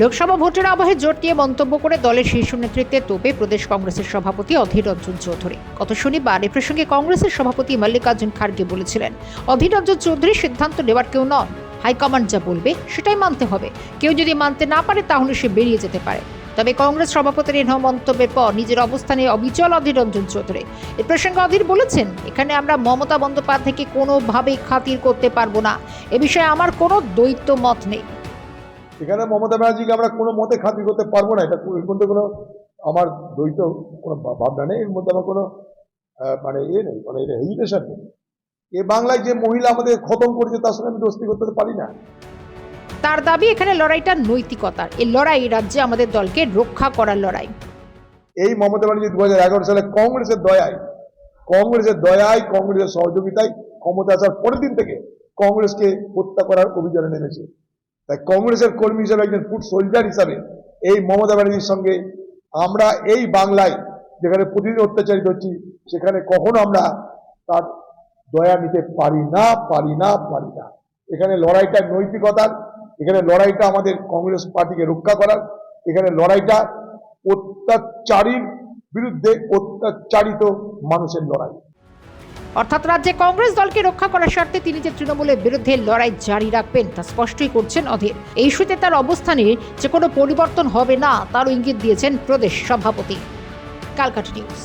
লোকসভা ভোটের আবহে জোট নিয়ে মন্তব্য করে দলের শীর্ষ নেতৃত্বে তোপে প্রদেশ কংগ্রেসের সভাপতি অধীর রঞ্জন চৌধুরী। গত শনিবার এ প্রসঙ্গে কংগ্রেসের সভাপতি মল্লিকার্জুন খার্গে বলেছিলেন, অধীর রঞ্জন চৌধুরী সিদ্ধান্ত নেওয়ার কেউ নন। হাইকমান্ড যা বলবে সেটাই মানতে হবে। কেউ যদি মানতে না পারে তাহলে সে বেরিয়ে যেতে পারে। তবে কংগ্রেস সভাপতির এই মন্তব্যের পর নিজের অবস্থানে অবিচল অধীর রঞ্জন চৌধুরী। এ প্রসঙ্গে অধীর বলেছেন, এখানে আমরা মমতা বন্দ্যোপাধ্যায়কে কোনোভাবেই খাতির করতে পারব না। এ বিষয়ে আমার কোনো দ্বৈত মত নেই। এখানে মমতা ব্যানার্জিকে আমরা কোনো মতে খাতির করতে পারব না এটা এর মধ্যে কোনো আমার দ্বৈত কোনো ভাবনা নেই এর মধ্যে আমার কোনো মানে এ নেই মানে এটা হেজিটেশন নেই। এ বাংলায় যে মহিলা আমাদের খতম করেছে তার সঙ্গে আমি দোস্তি করতে পারি না। তার দাবি এখানে লড়াইটা নৈতিকতার। এই লড়াই রাজ্যে আমাদের দলকে রক্ষা করার লড়াই। এই মমতা ব্যানার্জি দু হাজার এগারো সালে কংগ্রেসের দয়ায় কংগ্রেসের দয়ায় কংগ্রেসের সহযোগিতায় ক্ষমতা আসার পরের দিন থেকে কংগ্রেসকে হত্যা করার অভিযানে নেমেছে। তাই কংগ্রেসের কর্মী হিসেবে একজন ফুট সোলজার হিসাবে এই মমতা ব্যানার্জির সঙ্গে আমরা এই বাংলায় যেখানে প্রতিদিন অত্যাচারিত হচ্ছি, সেখানে কখনো আমরা তার দয়া নিতে পারি না পারি না পারি না। এখানে লড়াইটা নৈতিকতার, এখানে লড়াইটা আমাদের কংগ্রেস পার্টিকে রক্ষা করার, এখানে লড়াইটা অত্যাচারীর বিরুদ্ধে অত্যাচারিত মানুষের লড়াই। অর্থাৎ রাজ্যে কংগ্রেস দলকে রক্ষা করার স্বার্থে তিনি যে তৃণমূলের বিরুদ্ধে লড়াই জারি রাখবেন তা স্পষ্টই করছেন অধীর। এই ইস্যুতে তার অবস্থানে যে কোনো পরিবর্তন হবে না, তারও ইঙ্গিত দিয়েছেন প্রদেশ সভাপতি। কালকাটা নিউজ।